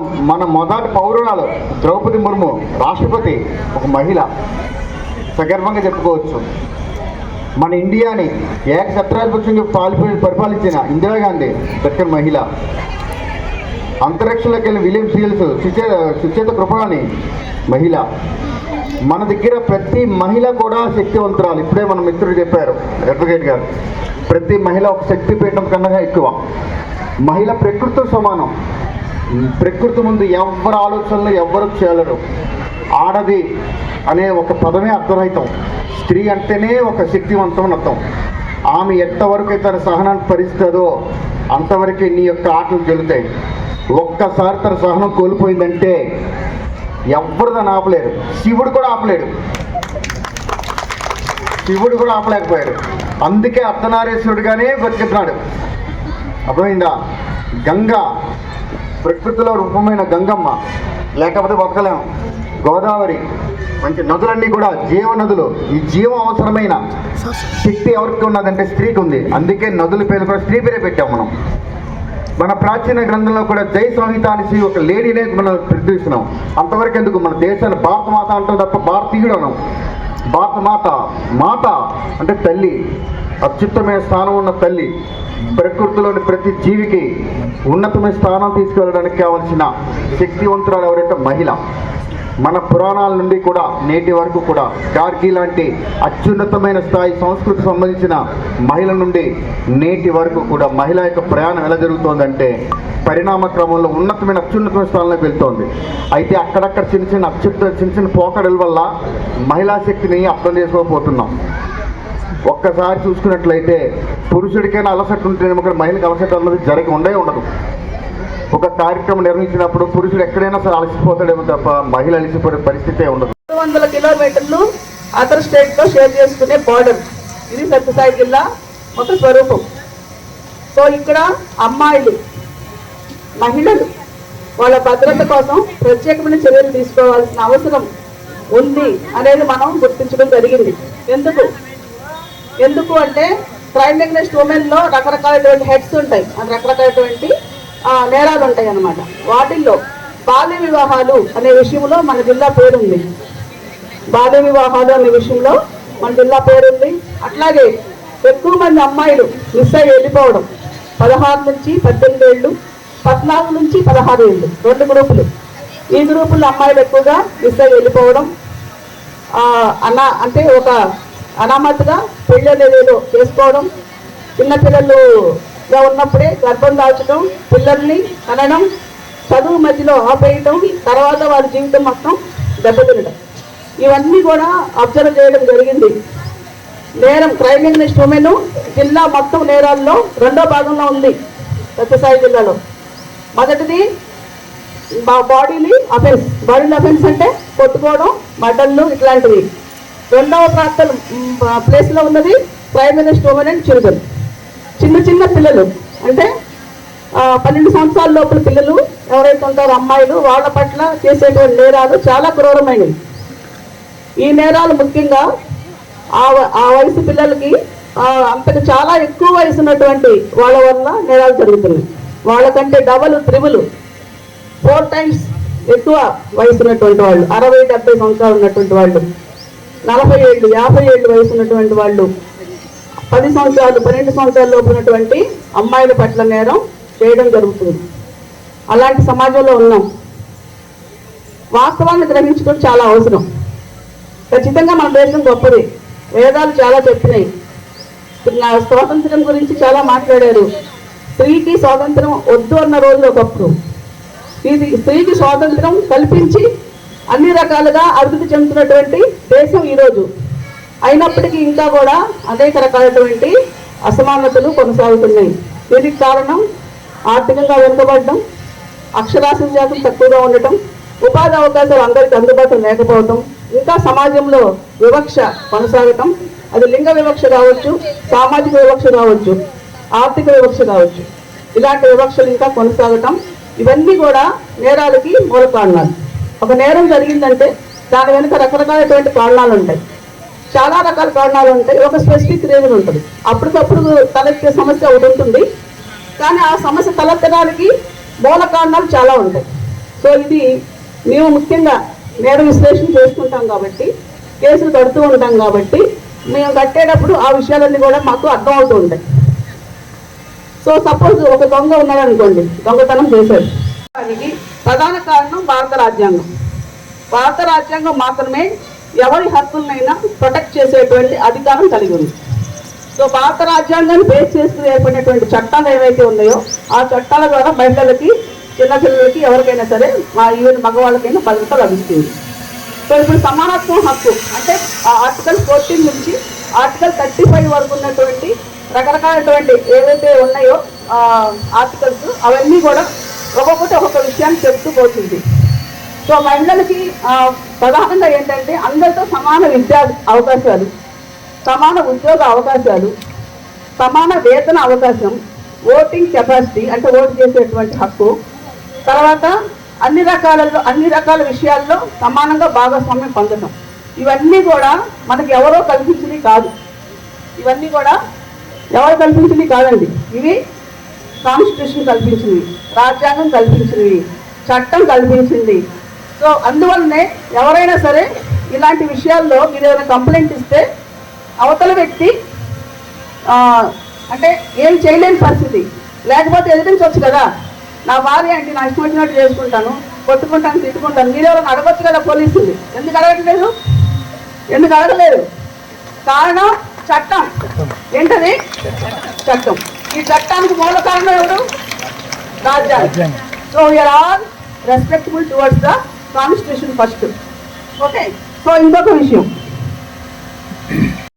మన మొదటి పౌరురాలు ద్రౌపది ముర్ము రాష్ట్రపతి ఒక మహిళ. సగర్వంగా చెప్పుకోవచ్చు. మన ఇండియాని ఏకఛత్రాధిపత్యంగా పాలిపి పరిపాలించిన ఇందిరాగాంధీ దక్కన్ మహిళ. అంతరిక్షంలోకి వెళ్ళిన విలియం సీల్స్ సుచే సుచేత కృపణి మహిళ. మన దగ్గర ప్రతి మహిళ కూడా శక్తివంతురాలు. ఇప్పుడే మన మిత్రుడు చెప్పారు అడ్వకేట్ గారు. ప్రతి మహిళ ఒక శక్తి పీఠం కన్నా ఎక్కువ. మహిళ ప్రకృతితో సమానం. ప్రకృతి ముందు ఎవరి ఆలోచనలు ఎవ్వరు చేయలేరు. ఆడది అనే ఒక పదమే అర్థరహితం. స్త్రీ అంటేనే ఒక శక్తివంతం అని అర్థం. ఆమె ఎంతవరకు అయితే తన సహనాన్ని పరిస్తుందో అంతవరకే నీ యొక్క ఆటలు గెలుతాయి ఒక్కసారి తన సహనం కోల్పోయిందంటే ఎవ్వరు దాన్ని ఆపలేరు. శివుడు కూడా ఆపలేడు. శివుడు కూడా ఆపలేకపోయాడు. అందుకే అర్ధనారీశ్వరుడుగానే బతికిస్తున్నాడు అర్థమైందా? గంగ ప్రకృతిలో రూపమైన గంగమ్మ లేకపోతే బతకలేము గోదావరి మంచి నదులన్నీ కూడా జీవ నదులు. ఈ జీవం అవసరమైన శక్తి ఎవరికి ఉన్నదంటే స్త్రీకి ఉంది. అందుకే నదుల పేరు కూడా స్త్రీ పేరే పెట్టాం మనం. మన ప్రాచీన గ్రంథంలో కూడా జై సంహిత అనేసి ఒక లేడీనే మనం ప్రతిస్తున్నాం అంతవరకు ఎందుకు? మన దేశాన్ని భారత మాత అంటాం తప్ప భారతీయుడు అనం భారత మాత మాత అంటే తల్లి. అత్యుత్తమైన స్థానం ఉన్న తల్లి. ప్రకృతిలోని ప్రతి జీవికి ఉన్నతమైన స్థానం తీసుకెళ్ళడానికి కావలసిన శక్తివంతురాలు ఎవరంటే మహిళ. మన పురాణాల నుండి కూడా నేటి వరకు కూడా గార్గి లాంటి అత్యున్నతమైన స్థాయి సంస్కృతికి సంబంధించిన మహిళ నుండి నేటి వరకు కూడా మహిళ యొక్క ప్రయాణం ఎలా జరుగుతోందంటే పరిణామ క్రమంలో ఉన్నతమైన అత్యున్నతమైన స్థానంలోకి వెళ్తోంది. అయితే అక్కడక్కడ చిన్న చిన్న అత్యుత్త చిన్న చిన్న పోకడల వల్ల మహిళా శక్తిని అర్థం చేసుకోకపోతున్నాం. ఒక్కసారి చూసుకున్నట్లయితే పురుషుడికైనా అలసట ఉంటేనేమో ఇక్కడ మహిళకి అలసట అన్నది జరిగి ఉండే ఉండదు. ఒక కార్యక్రమం నిర్వహించినప్పుడు పురుషుడు ఎక్కడైనా సరే అలసిపోతాడేమో తప్ప మహిళ అలసిపోయే పరిస్థితే ఉండదు. వందల కిలోమీటర్లు అదర్ స్టేట్తో షేర్ చేసుకునే బార్డర్ ఇది సత్యసాయి జిల్లా ఒక స్వరూపం. సో ఇక్కడ అమ్మాయిలు మహిళలు వాళ్ళ భద్రత కోసం ప్రత్యేకమైన చర్యలు తీసుకోవాల్సిన అవసరం ఉంది అనేది మనం గుర్తించడం జరిగింది. ఎందుకు? ఎందుకు అంటే క్రైమ్ అగెన్స్ట్ ఉమెన్లో రకరకాలైనటువంటి హెడ్స్ ఉంటాయి. అది రకరకాలైనటువంటి నేరాలు ఉంటాయి అన్నమాట. వాటిల్లో బాల్య వివాహాలు అనే విషయంలో మన జిల్లా పేరుంది. బాల్య వివాహాలు అనే విషయంలో మన జిల్లా పేరుంది. అట్లాగే ఎక్కువ మంది అమ్మాయిలు మిస్ అయ్యి వెళ్ళిపోవడం. పదహారు నుంచి పద్దెనిమిది ఏళ్ళు పద్నాలుగు నుంచి పదహారు ఏళ్ళు రెండు గ్రూపులు. ఈ గ్రూపుల్లో అమ్మాయిలు ఎక్కువగా మిస్ అయ్యి వెళ్ళిపోవడం అనా అంటే ఒక అనామతిగా పెళ్ళి అనేది ఏదో చేసుకోవడం చిన్నపిల్లలుగా ఉన్నప్పుడే గర్భం దాల్చడం పిల్లల్ని కనడం చదువు మధ్యలో ఆపేయటం తర్వాత వారి జీవితం మొత్తం దెబ్బతినడం. ఇవన్నీ కూడా అబ్జర్వ్ చేయడం జరిగింది. నేరం క్రైమ్ ఇంగ్లీష్ ఉమెన్ జిల్లా మొత్తం నేరాల్లో రెండో భాగంలో ఉంది సత్యసాయి జిల్లాలో. మొదటిది బాడీని అఫెన్స్ బాడీలో అఫెన్స్ అంటే కొట్టుకోవడం మటన్లు ఇట్లాంటివి. రెండవ ప్రాంతం ప్లేస్లో ఉన్నది prime minister women and children చిన్న చిన్న పిల్లలు. అంటే పన్నెండు సంవత్సరాల లోపల పిల్లలు ఎవరైతే ఉంటారో అమ్మాయిలు వాళ్ళ పట్ల చేసేటువంటి నేరాలు చాలా క్రూరమైనవి. ఈ నేరాలు ముఖ్యంగా ఆ వ- ఆ వయసు పిల్లలకి అంతకు చాలా ఎక్కువ వయసు ఉన్నటువంటి వాళ్ళ వల్ల నేరాలు జరుగుతున్నాయి. వాళ్ళకంటే డబల్ త్రిబుల్ ఫోర్ టైమ్స్ ఎక్కువ వయసు ఉన్నటువంటి వాళ్ళు అరవై డెబ్బై సంవత్సరాలు ఉన్నటువంటి వాళ్ళు. నలభై ఏళ్ళు యాభై ఏళ్ళు వయసు ఉన్నటువంటి వాళ్ళు పది సంవత్సరాలు పన్నెండు సంవత్సరాల లోపు ఉన్నటువంటి అమ్మాయిల పట్ల నేరం చేయడం జరుగుతుంది. అలాంటి సమాజంలో ఉన్నాం. వాస్తవాన్ని గ్రహించడం చాలా అవసరం. ఖచ్చితంగా మన దేశం గొప్పది. వేదాలు చాలా చెప్పినాయి. నా స్వాతంత్రం గురించి చాలా మాట్లాడారు. స్త్రీకి స్వాతంత్రం వద్దు అన్న రోజులు ఒకప్పుడు. ఇది స్త్రీకి స్వాతంత్రం కల్పించి అన్ని రకాలుగా అభివృద్ధి చెందుతున్నటువంటి దేశం ఈరోజు అయినప్పటికీ ఇంకా కూడా అనేక రకాలైనటువంటి అసమానతలు కొనసాగుతున్నాయి. దీనికి కారణం ఆర్థికంగా వెనుకబడడం అక్షరాస్యత శాతం తక్కువగా ఉండటం ఉపాధి అవకాశాలు అందరికీ అందుబాటులో లేకపోవటం ఇంకా సమాజంలో వివక్ష కొనసాగటం అది లింగ వివక్ష కావచ్చు సామాజిక వివక్ష కావచ్చు ఆర్థిక వివక్ష కావచ్చు. ఇలాంటి వివక్షలు ఇంకా కొనసాగటం ఇవన్నీ కూడా నేరాలకి మూల కారణాలు ఒక నేరం జరిగిందంటే దాని వెనుక రకరకాలైనటువంటి కారణాలు ఉంటాయి చాలా రకాల కారణాలు ఉంటాయి ఒక స్పెసిఫిక్ రీజన్ ఉంటుంది. అప్పటికప్పుడు తలెత్తే సమస్య ఒకటి ఉంటుంది. కానీ ఆ సమస్య తలెత్తడానికి మూల కారణాలు చాలా ఉంటాయి. సో ఇది మేము ముఖ్యంగా నేర విశ్లేషణ చేసుకుంటాం కాబట్టి కేసులు కడుతూ ఉంటాం కాబట్టి మేము కట్టేటప్పుడు ఆ విషయాలన్నీ కూడా మాకు అర్థం అవుతూ ఉంటాయి. సో సపోజ్ ఒక దొంగ ఉన్నాడు అనుకోండి దొంగతనం చేశాడు. దానికి ప్రధాన కారణం భారత రాజ్యాంగం. భారత రాజ్యాంగం మాత్రమే ఎవరి హక్కులనైనా ప్రొటెక్ట్ చేసేటువంటి అధికారం కలిగి ఉంది. సో భారత రాజ్యాంగాన్ని బేస్ చేస్తూ ఏర్పడినటువంటి చట్టాలు ఏవైతే ఉన్నాయో ఆ చట్టాల ద్వారా మహిళలకి చిన్నపిల్లలకి ఎవరికైనా సరే మా ఈవెన్ మగవాళ్ళకైనా భద్రత లభిస్తుంది. సో ఇప్పుడు సమానత్వం హక్కు అంటే ఆ ఆర్టికల్ ఫోర్టీన్ నుంచి ఆర్టికల్ థర్టీ ఫైవ్ వరకు ఉన్నటువంటి రకరకాలైనటువంటి ఏవైతే ఉన్నాయో ఆర్టికల్స్ అవన్నీ కూడా ఒక్కొక్కటి ఒక్కొక్క విషయాన్ని చెప్తూ పోతుంది. సో మహిళలకి ప్రధానంగా ఏంటంటే అందరితో సమాన విద్యా అవకాశాలు సమాన ఉద్యోగ అవకాశాలు సమాన వేతన అవకాశం ఓటింగ్ కెపాసిటీ అంటే ఓటు చేసేటువంటి హక్కు. తర్వాత అన్ని రకాలలో అన్ని రకాల విషయాల్లో సమానంగా భాగస్వామ్యం పొందడం ఇవన్నీ కూడా మనకి ఎవరో కల్పించినవి కాదు. ఇవన్నీ కూడా ఎవరు కల్పించినవి కాదండి. ఇవి కాన్స్టిట్యూషన్ కల్పించినవి. రాజ్యాంగం కల్పించినవి చట్టం కల్పించింది. సో అందువల్లనే ఎవరైనా సరే ఇలాంటి విషయాల్లో మీరు ఏదైనా కంప్లైంట్ ఇస్తే అవతల వ్యక్తి అంటే ఏం చేయలేని పరిస్థితి. లేకపోతే ఎదిరించవచ్చు కదా. నా భార్య అంటే నా ఇష్టం వచ్చినట్టు చేసుకుంటాను కొట్టుకుంటాను తిట్టుకుంటాను. మీరు ఎవరైనా అడగొచ్చు కదా పోలీసులు ఎందుకు అడగట్లేదు? ఎందుకు అడగలేదు కారణం చట్టం. ఏంటది? చట్టం. ఈ చట్టానికి మూల కారణం ఎవరు? So we are all respectful towards the constitution first. Okay. So in the issue.